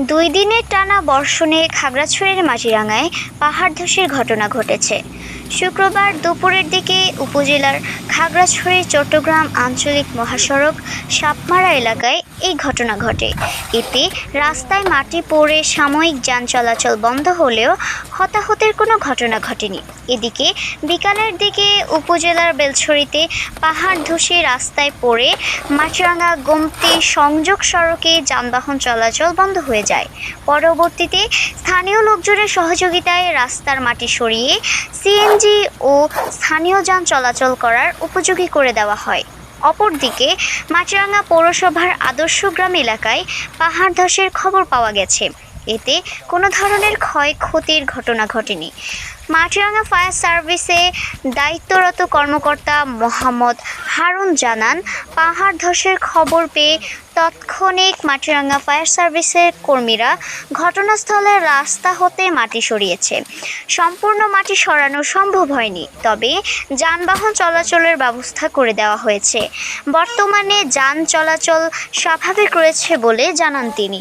দুই দিনের টানা বর্ষণে খাগড়াছড়ির মাটিরাঙ্গায় পাহাড় ধসের ঘটনা ঘটেছে। শুক্রবার দুপুরের দিকে উপজেলার খাগড়াছড়ি, চট্টগ্রাম আঞ্চলিক মহাসড়ক, সাপমারা এলাকায় এই ঘটনা ঘটে। এতে রাস্তায় মাটি পড়ে সাময়িক যান চলাচল বন্ধ হলেও হতাহতের কোনো ঘটনা ঘটেনি। এদিকে বিকালের দিকে উপজেলার বেলছড়িতে পাহাড় ধসে রাস্তায় পড়ে মাছরাঙ্গা গোমতি সংযোগ সড়কে যানবাহন চলাচল বন্ধ হয়ে যায়। পরবর্তীতে স্থানীয় লোকজনের সহযোগিতায় রাস্তার মাটি সরিয়ে সিএনজি ও স্থানীয় যান চলাচল করার উপযোগী করে দেওয়া হয়। অপরদিকে মাটিরাঙ্গা পৌরসভার আদর্শ গ্রাম এলাকায় পাহাড় ধসের খবর পাওয়া গেছে। এতে কোনো ধরনের ক্ষয়ক্ষতির ঘটনা ঘটেনি। মাটিরাঙ্গা ফায়ার সার্ভিসে দায়িত্বরত কর্মকর্তা মোহাম্মদ হারুন জানান, পাহাড় ধসের খবর পেয়ে তৎক্ষণিক মাটিরাঙ্গা ফায়ার সার্ভিসের কর্মীরা ঘটনাস্থলে রাস্তা হতে মাটি সরিয়েছে। সম্পূর্ণ মাটি সরানো সম্ভব হয়নি, তবে যানবাহন চলাচলের ব্যবস্থা করে দেওয়া হয়েছে। বর্তমানে যান চলাচল স্বাভাবিক রয়েছে বলে জানান তিনি।